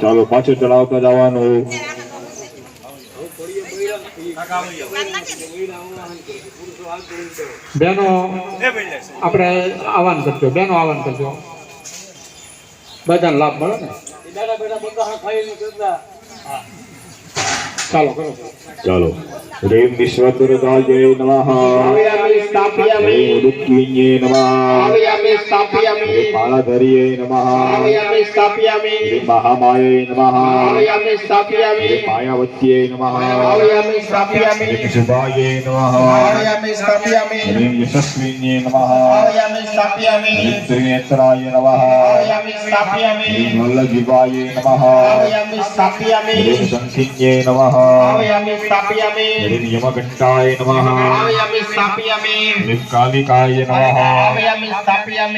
ચાલો પાછળ ચડાવતા જવાનું બેનો આપણે આહવાન કરજો બેનો આહવાન કરજો. બધાને લાભ મળે ને? ચાલો કરો ચાલો. રેમ રેમ ઉદુત્વિન્યે નમઃ સ્થાપયામી નમઃ. स्थापयामि कालधरिये नमः भावयामि स्थापयामि महामाये नमः भावयामि स्थापयामि मायावत्ये नमः स्थापयामि नमः स्थापयामि यशस्विन्ये नमः स्थापयामि त्रिनेत्राय नमः स्थापयामि नमः स्थापयामि नमः स्थापयामि नमः स्थापयामि नमः स्थापयामि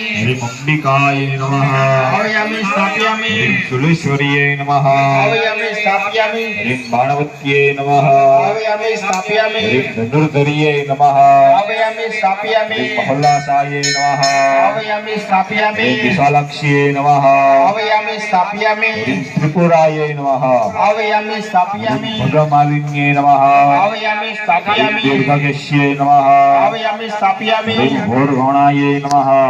श्रीपुंडिकाय नमः। भावयामि स्थापयामि। श्रीं सुलेश्वर्यै नमः। भावयामि स्थापयामि। श्रीं बाणवत्ये नमः। भावयामि स्थापयामि। श्रीं धनुर्धरीये नमः। भावयामि स्थापयामि। श्रीं महोल्लासायै नमः। भावयामि स्थापयामि। श्रीं विशालक्षीये नमः। भावयामि स्थापयामि। श्रीं त्रिपुराये नमः। भावयामि स्थापयामि। भगमालिन्यै नमः। भावयामि स्थापयामि। दीर्घकेश्यै नमः। भावयामि स्थापयामि। श्रीं भोरगणाये नमः।